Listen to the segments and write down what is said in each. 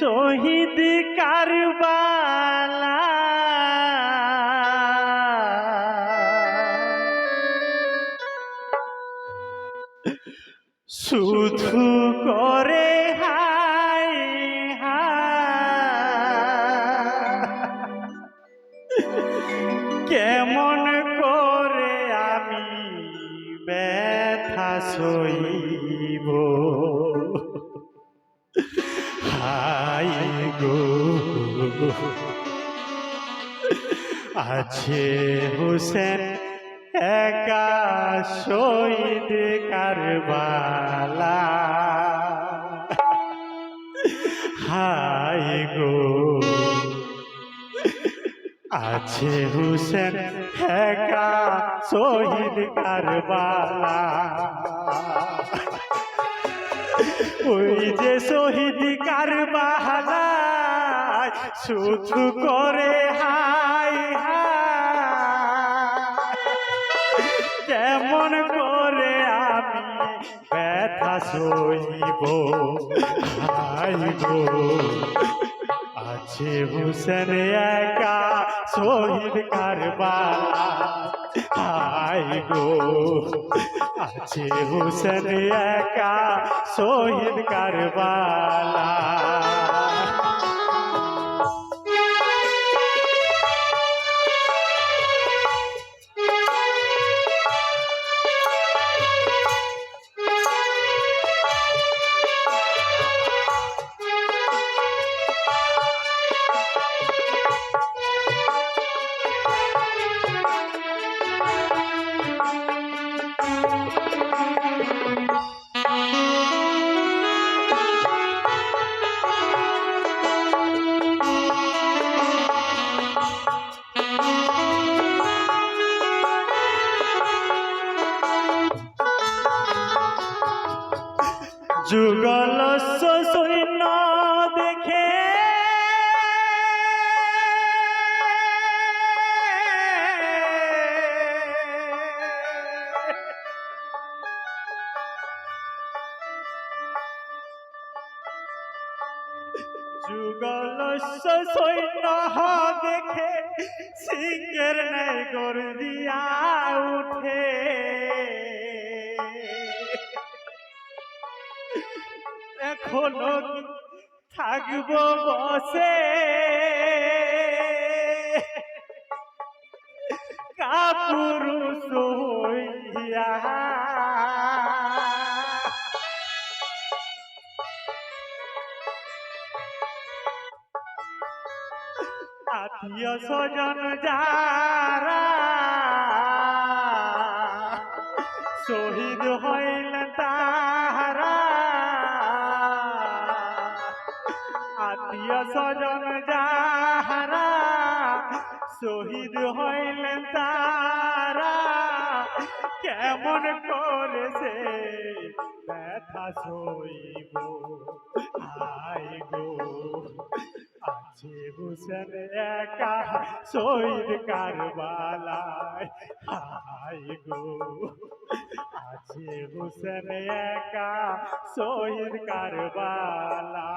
শহীদ কারবালা। শুধু আছে হোসেন একা শহীদ কারবালা। হাই গো। আছে হুসেন একা শহীদ কারবালা। ওই যে শহীদ কারবালা শুধু করে হাই কেমন করে আমি ব্যথা সইব হাই গো আছে হুসেন একা শহীদ কারবালা হাই গো আছে হুসেন একা শহীদ কারবালা जुगल ससुना সৈন্য দেখে সিংহের নেই গর্দিয়া উঠে। এখনও থাকব বসে? কাপুরুষ হইয়া আত্মীয় স্বজন যারা শহীদ হইলেন তাহারা, আত্মীয় স্বজন যাহারা শহীদ হইলেন তারা কেমন করেছে ব্যথা সইব? হাই গো আছে হুসেন একা শহীদ কারবালায়। হাই গো আছে হুসেন একা শহীদ কারবালা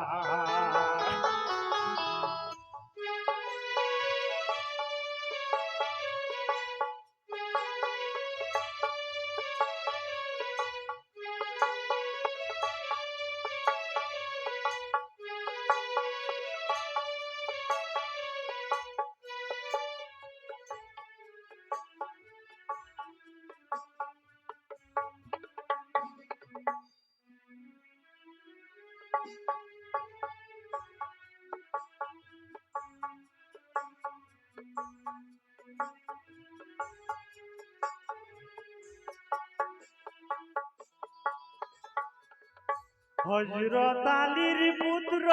হজরত আলীর পুত্র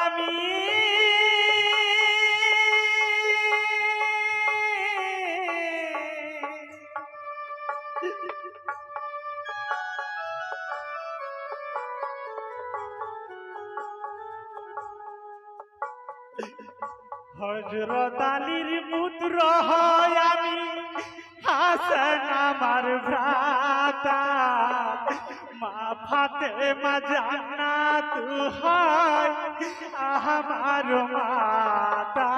আমি। হজরত আলীর পুত্র হয় আমি। হাসন আমার ভ্রাতা। মা ফাতে মা জান্নাত হয় আমার মাতা।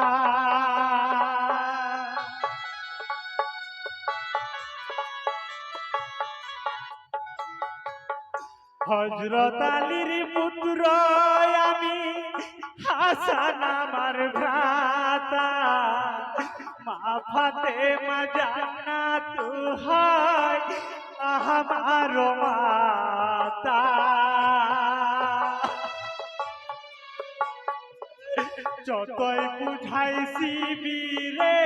হজরত আলীর পুত্র আমি হাসান আমার ভ্রাতা। মা ফাতে জান্নাত হয় আমার মাতা। যতই বুঝাইছি বীরে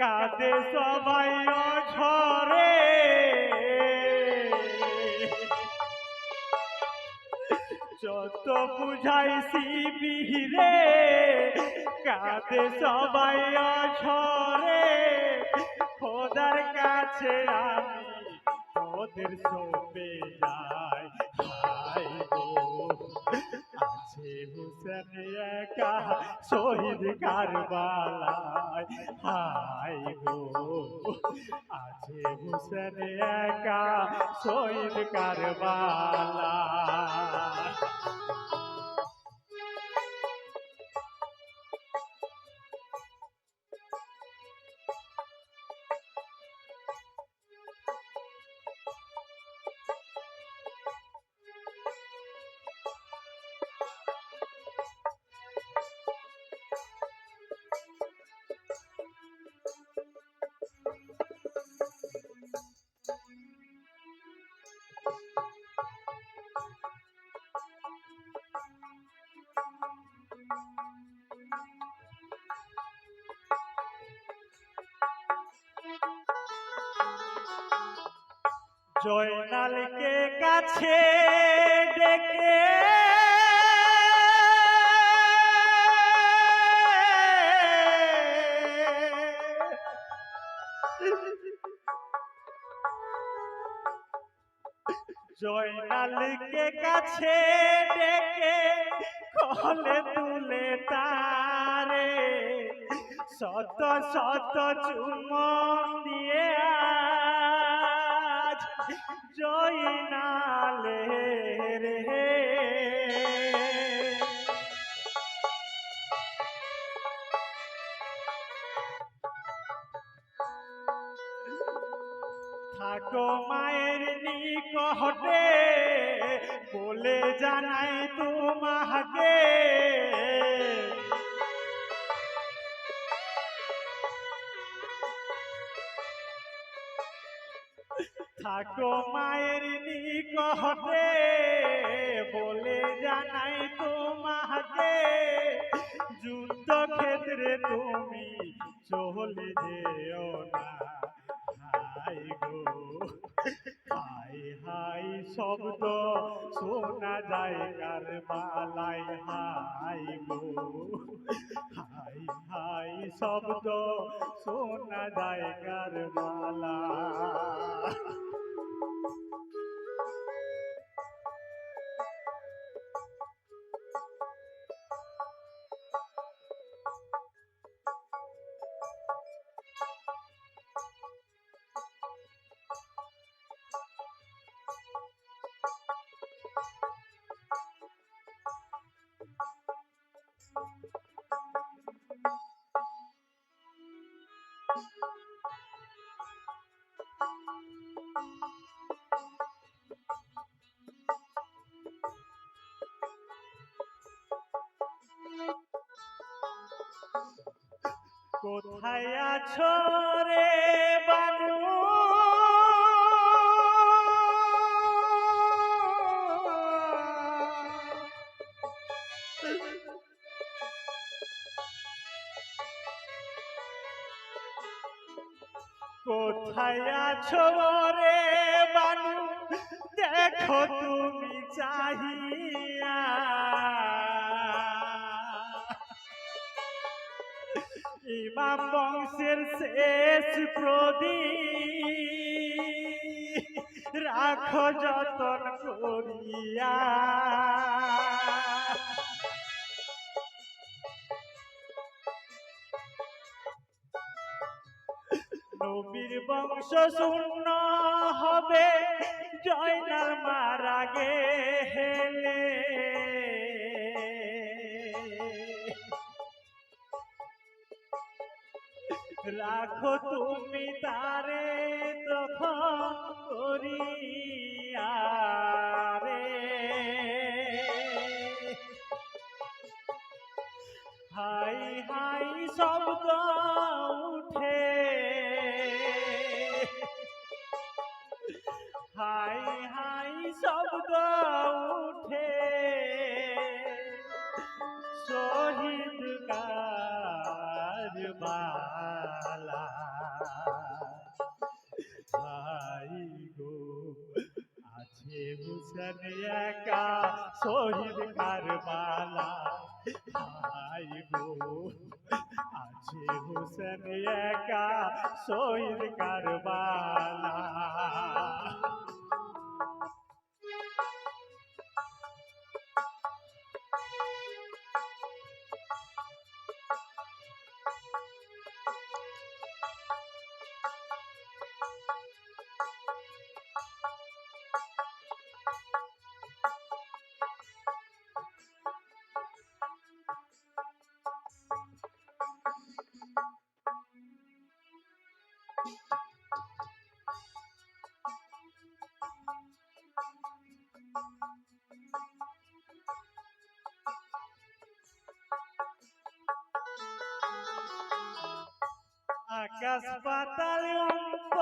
কাঁদে সবাই ঝরে যত বুঝাইছি বিহিরে কাঁদে সবাই ঝরে খোদার কাছে ওদের সপে যাই হাই গো, আছে হুসেন একা শহীদ কারবালায়। হাই গো, আছে হুসেন একা শহীদ কারবালায়। জয়নালকে কাছে ডেকে। জয়নালকে কাছে ডেকে কলে তুলে তারে। শত শত চুমন জয়নালে থাকো মায়ের নিকটে বলে জানাই তোমাকে। যুদ্ধ ক্ষেত্রে তুমি চলে যেও না। হাই গো। হাই হাই শব্দ, শোনা যায় কার মালাই হাই গো। হাই হাই শব্দ, শোনা যায় কার মালা কোথায় আছো রে বানু? কোথায় আছো রে বানু? দেখো তুমি চাহিয়া ইমাম বংশের শেষ প্রদীপ। রাখো যতন করিয়া। নবীর বংশ শূন্য হবে জয়নাল মারা গেলে রাখো তুমি তারে কারবালা ভাই গো, আছে হুসেন একা শহীদ কারবালা। ভাই গো, আছে হুসেন একা শহীদ কারবালা। আকাশ পাতাল অন্ত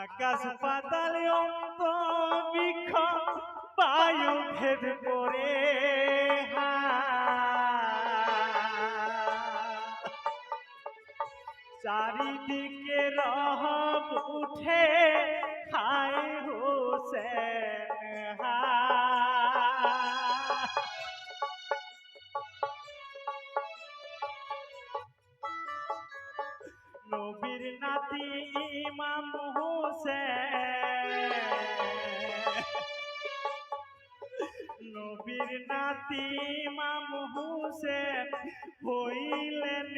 আকাশ পাতাল অন্ত বৃক্ষ বায়ু ভেদ করে। চারিদিকে রহব উঠে হায় হোসেন হা নবীর নাতি ইমাম হোসেন। নবীর নাতি ইমাম হোসেন হইলেন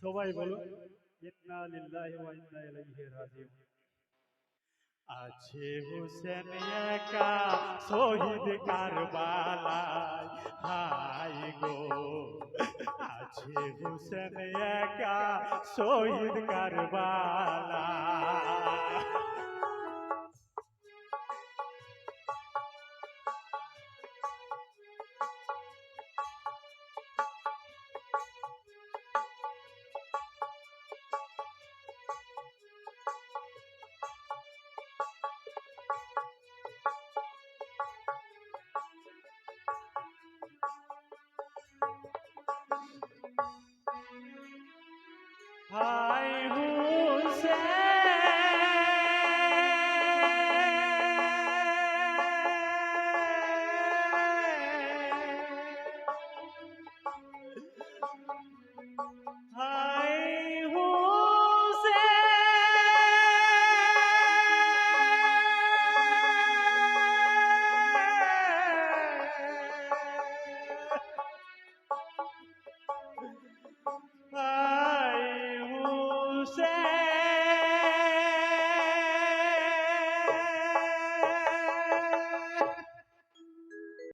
সবাই বলো ইন্না লিল্লাহি ওয়া ইন্না ইলাইহি রাজিউন। আছে হোসেন একা শহীদ কারবালায়। হাই গো, আছে হোসেন একা শহীদ কারবালা হাই